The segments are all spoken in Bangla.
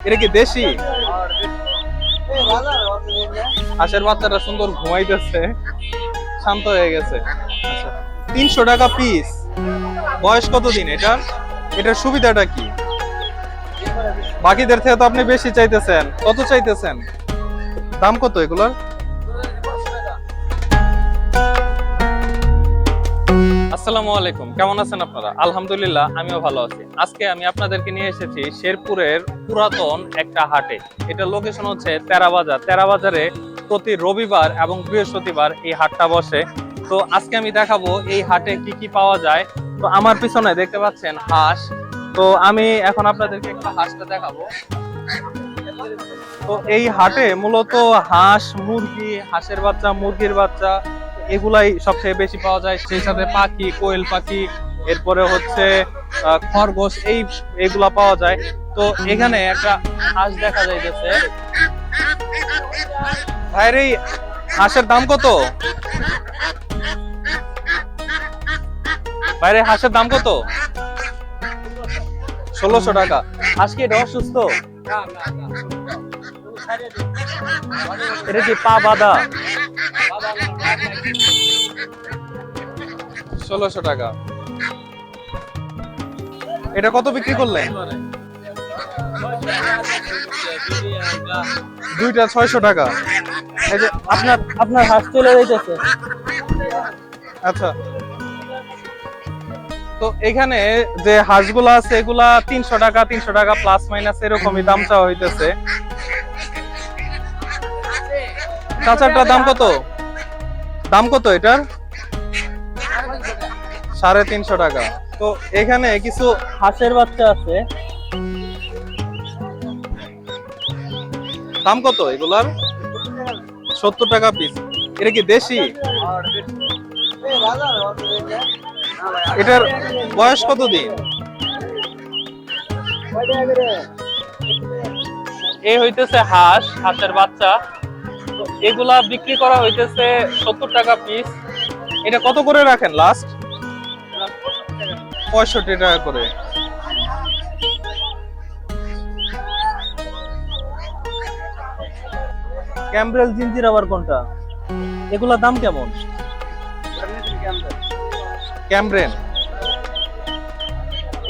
এটা কি দেশি? হাঁসের বাচ্চাটা সুন্দর ঘুমাইতেছে। শান্ত হয়ে গেছে। আচ্ছা তিনশো টাকা পিস বয়স কতদিন এটা? এটার এটার সুবিধাটা কি? বাকিদের থেকে তো আপনি বেশি চাইতেছেন। কত চাইতেছেন? দাম কত এগুলোর? আসসালামু আলাইকুম। কেমন আছেন আপনারা? আলহামদুলিল্লাহ, আমিও ভালো আছি। আজকে আমি আপনাদেরকে নিয়ে এসেছি শেরপুরের পুরাতন একটা হাটে। এটা লোকেশন হচ্ছে তেরাবাজার তেরাবাজারে প্রতি রবিবার এবং বৃহস্পতিবার এই হাটটা বসে। তো আজকে আমি দেখাবো এই হাটে কি কি পাওয়া যায়। তো আমার পিছনে দেখতে পাচ্ছেন হাঁস। তো আমি এখন আপনাদেরকে একটা হাঁসটা দেখাবো। তো এই হাটে মূলত হাঁস, মুরগি, হাঁসের বাচ্চা, মুরগির বাচ্চা এগুলাই সবচেয়ে বেশি পাওয়া যায়। সেই সাথে পাখি, কোয়েল পাখি, এরপরে হচ্ছে খরগোশ, এই, এগুলা পাওয়া যায়। তো এখানে একটা হাঁস দেখা যাইতেছে। ভাইয়ের এই হাঁসের দাম কত? বাইরে হাঁসের দাম কত? ষোলোশো টাকা। হাঁস কি এটা অসুস্থ? এটা কি পা বাঁধা? ষোলোশো টাকা। এটা কত বিক্রি করলেন? দুইটা ছয়শো টাকা। এই যে আপনার আপনার হাঁস চলে যাইতেছে। আচ্ছা। তো এখানে যে হাঁসগুলো আছে, এগুলা তিনশো টাকা তিনশো টাকা প্লাস মাইনাস এরকমই দাম চাওয়া হইতেছে। চাচারটার দাম কত? দাম কত এটার? সাড়ে তিনশো টাকা। তো এখানে কিছু হাঁসের বাচ্চা আছে। দাম কত এগুলার? সত্তর টাকা পিস এটা কি দেশি? এটার বয়স কত দিন এই হইতেছে হাঁস হাঁসের বাচ্চা। এগুলা বিক্রি করা হইতেছে সত্তর টাকা পিস এটা কত করে রাখেন লাস্ট পঁয়ষট্টি টাকা করে। ক্যাম্ব্রেল জিঞ্জির আবার কোনটা? এগুলোর দাম কেমন? ক্যামব্রেন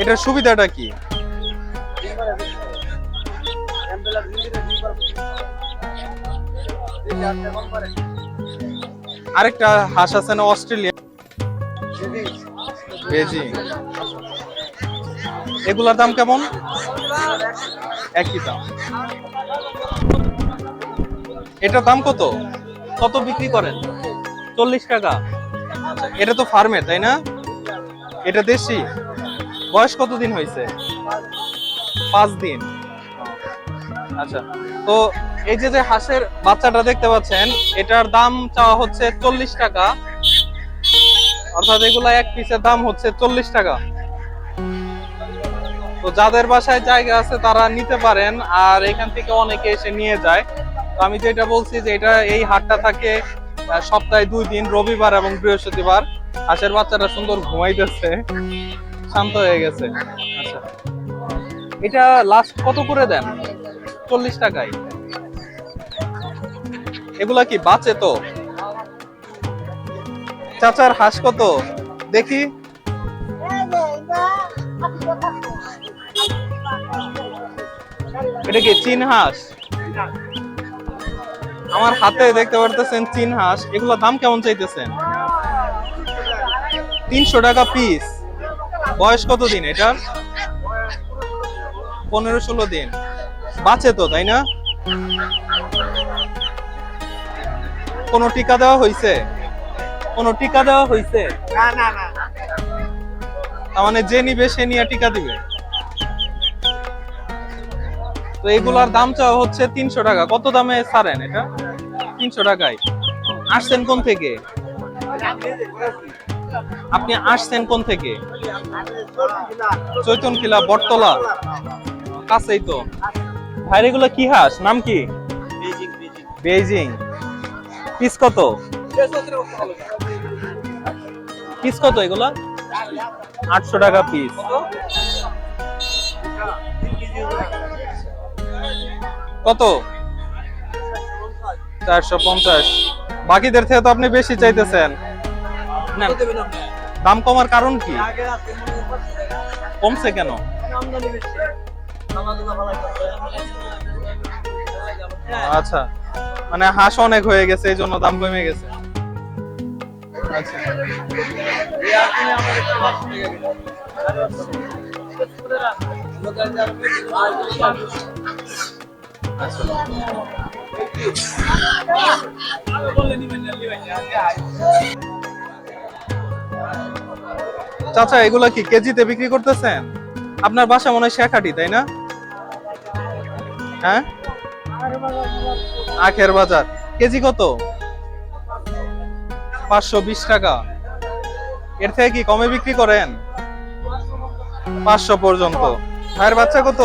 এটার সুবিধাটা কি? আরেকটা হাঁস আছে না অস্ট্রেলিয়া বেজি এগুলার দাম কেমন? একই দাম। এটার দাম কত? কত বিক্রি করেন? চল্লিশ টাকা। এটা তো ফার্মে, তাই না? এটা দেশি। বয়স কতদিন হয়েছে? পাঁচ দিন। আচ্ছা তো এই যে যে হাঁসের বাচ্চাটা দেখতে পাচ্ছেন, এটার দাম চাওয়া হচ্ছে চল্লিশ টাকা। অর্থাৎ এগুলা এক পিসের দাম হচ্ছে চল্লিশ টাকা। তো যাদের বাসায় জায়গা আছে, তারা নিতে পারেন, আর এখান থেকে অনেকে এসে নিয়ে যায়। তো আমি যেটা বলছি যে এটা এই হাটটা থাকে সপ্তাহে দুই দিন, রবিবার এবং বৃহস্পতিবার। হাঁসের বাচ্চাটা সুন্দর ঘুমাইতেছে, শান্ত হয়ে গেছে। আচ্ছা। এটা লাস্ট কত করে দেন? চল্লিশ টাকায়। এগুলা কি বাঁচে তো? চাচার হাঁস কত? দেখি। এটা কি চীন হাঁস? আমার হাতে দেখতে পারতেছেন চীন হাঁস। এগুলো দাম কেমন চাইতেছেন? তিনশো টাকা পিস বয়স কত দিন এটার পনেরো ষোলো দিন। বাঁচে তো, তাই না? কোনো টিকা দেওয়া হয়েছে কোনো টিকা দেওয়া হয়েছে না না না। তার মানে যে নিবে সে নিয়ে টিকা দিবে? তো এগুলার দাম চাওয়া হচ্ছে তিনশো টাকা। কত দামে ছাড়েন এটা? তিনশো টাকায়। আসছেন কোন থেকে? আপনি আসছেন কোন থেকে? চৈতন কিলা বটতলা। কাছেই তো। ভাইর এগুলো কি হাঁস? নাম কি? বেজিং। পিস কত? পিস কত এগুলা? আটশো টাকা পিস কত? চারশো পঞ্চাশ। বাকিদের থেকে তো আপনি বেশি চাইতেছেন। দাম কমার কারণ কি? কমছে কেন? আচ্ছা। মানে হাঁস অনেক হয়ে গেছে এই জন্য দাম কমে গেছে। চাচা, এগুলা কি কেজিতে বিক্রি করতেছেন? আপনার বাসা মনে হয় শেখাটি, তাই না? হ্যাঁ? আখের বাজার। কেজি কত? পাঁচশো বিশ টাকা। এর থেকে কি কমে বিক্রি করেন? পাঁচশো পর্যন্ত। ভাইয়ের বাচ্চা কত?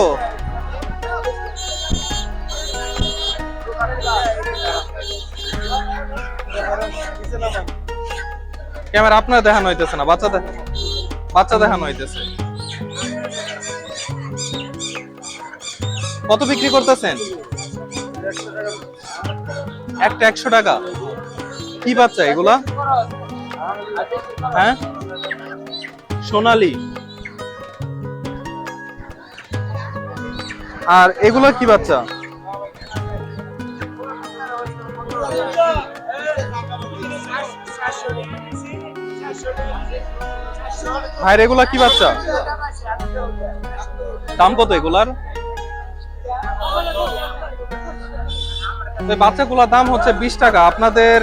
ক্যামেরা আপনার দেখানো হইতেছে না, বাচ্চা বাচ্চা দেখানো হইতেছে। কত বিক্রি করতেছেন? একটা একশো টাকা। কি বাচ্চা এগুলা? হ্যাঁ? সোনালি। আর এগুলা কি বাচ্চা? ভাইয়ের এগুলা কি বাচ্চা? দাম কত এগুলার? বাচ্চাগুলোর দাম হচ্ছে বিশ টাকা। আপনাদের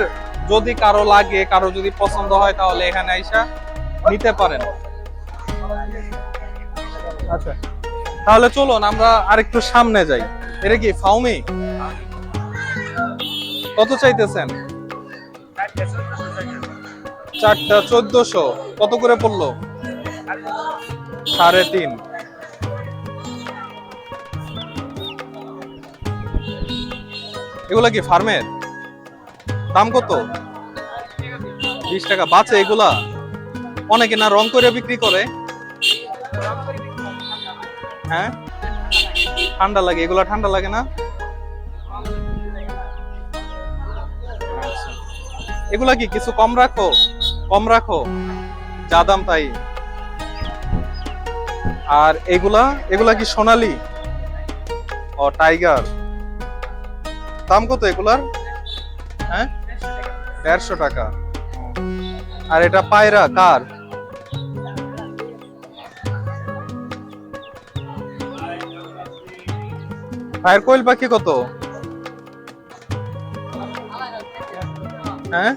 যদি কারও লাগে, কারও যদি পছন্দ হয়, তাহলে এখানে আইসা নিতে পারেন। আচ্ছা। তাহলে চলুন, আমরা আরেকটু সামনে যাই। এটা কি, ফাউমি? কত চাইতেছেন? চারটা, চোদ্দশো। কত করে পড়ল? সাড়ে তিন। এগুলা কি, ফার্মের? দাম কত? বিশ টাকা। বাঁচে এগুলা? অনেকে না, রং করে বিক্রি করে? হ্যাঁ? ঠান্ডা লাগে, এগুলা ঠান্ডা লাগে না। এগুলা কি কিছু কম রাখো? কম রাখো। যা দাম তাই। আর এগুলা? এগুলা কি সোনালি? ও, টাইগার। দাম কত এগুলার? হ্যাঁ? দেড়শো টাকা। আর এটা পায়রা, কার? ভাইয়ের কোয়েল পাখি কত? হ্যাঁ?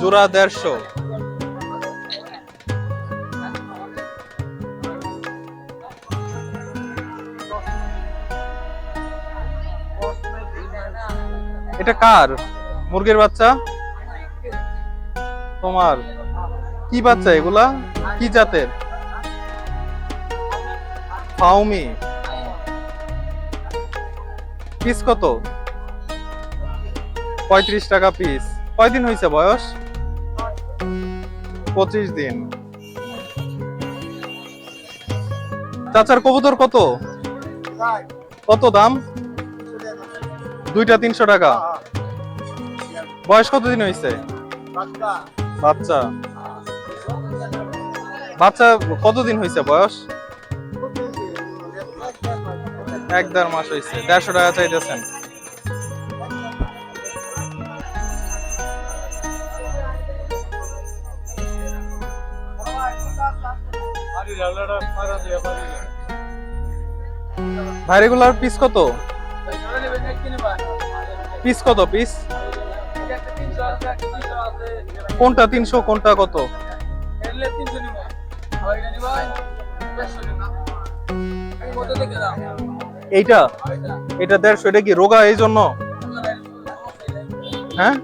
জোড়া দেড়শো। এটা কার? মুরগির বাচ্চা? তোমার। কি বাচ্চা এগুলা? কি জাতের? ফাউমি। পিস কত? পঁয়ত্রিশ টাকা পিস কয়দিন হয়েছে বয়স? পঁচিশ দিন। চাচার কবুতর কত? কত দাম? দুইটা তিনশো টাকা। বয়স কতদিন হয়েছে বাচ্চা। বাচ্চা। কতদিন হয়েছে বয়স? এক দেড় মাস হয়েছে দেড়শো টাকা চাইতেছেন। ভাই রেগুলার পিস কত? পিস কত পিস? কোনটা তিনশো কোনটা কত? এইটা? এটা। দেড়শো এটা কি রোগা এই জন্য? হ্যাঁ?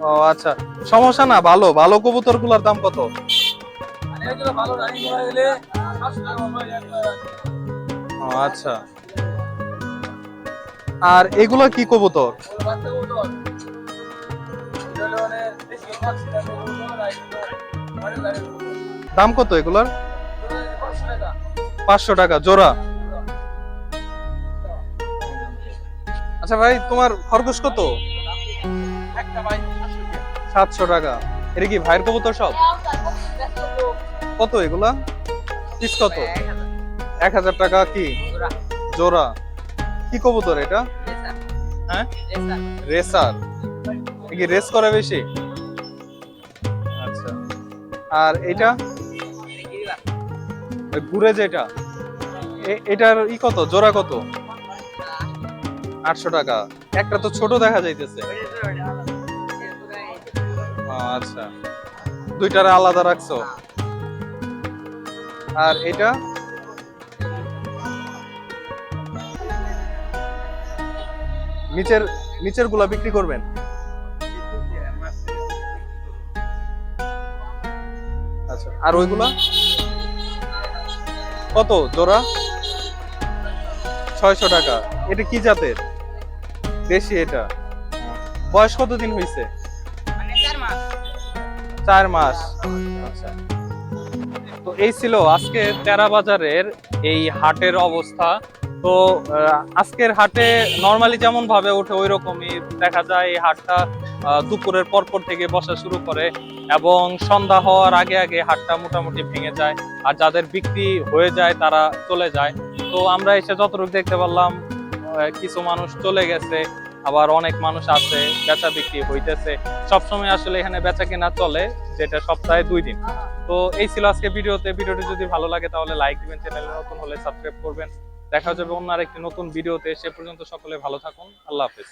ও আচ্ছা। সমস্যা না ভালো। ভালো কবুতরগুলার দাম কত? ও আচ্ছা। আর এগুলা কি কবুতর। দাম কত এগুলার? পাঁচশো টাকা, জোড়া। আচ্ছা ভাই, তোমার খরগোশ কত? সাতশো টাকা। এটা কি ভাইয়ের কবুতর সব? কত এগুলা? পিস কত? এক হাজার টাকা কি? জোড়া। কি কবুতর এটা? হ্যাঁ? রেসার। কি রেস করে বেশি? আর এটা? ঘুরে যেটা? এটার ই কত? জোড়া কত? আটশো টাকা। একটা তো ছোট দেখা যাইতেছে। আচ্ছা। দুইটারে আলাদা রাখছো? আর এটা? নিচের নিচেরগুলা বিক্রি করবেন? আর ওইগুলা? কত জোড়া? ছয়শো টাকা। এটা কি জাতের? দেশি এটা। বয়স কতদিন হয়েছে চার মাস। আচ্ছা। তো এই ছিল আজকে তেরা বাজারের এই হাটের অবস্থা। তো আজকের হাটে নর্মালি যেমন ভাবে ওঠে ওই রকমই দেখা যায় এই হাটটা দুপুরের পরপর থেকে বসা শুরু করে এবং সন্ধ্যা হওয়ার আগে আগে হাটটা মোটামুটি ভেঙে যায় আর যাদের বিক্রি হয়ে যায় তারা চলে যায়। তো আমরা এসে যতটুকু দেখতে পারলাম কিছু মানুষ চলে গেছে, আবার অনেক মানুষ আছে, বেচা বিক্রি হইতেছে। সবসময় আসলে এখানে বেচা কেনা চলে, যেটা সপ্তাহে দুই দিন। তো এই ছিল আজকে ভিডিওতে। ভিডিওটি যদি ভালো লাগে তাহলে লাইক দিবেন চ্যানেলে নতুন হলে সাবস্ক্রাইব করবেন। দেখা যাবে অন্য আরেকটি নতুন ভিডিওতে। সে পর্যন্ত সকলে ভালো থাকুন। আল্লাহ হাফেজ।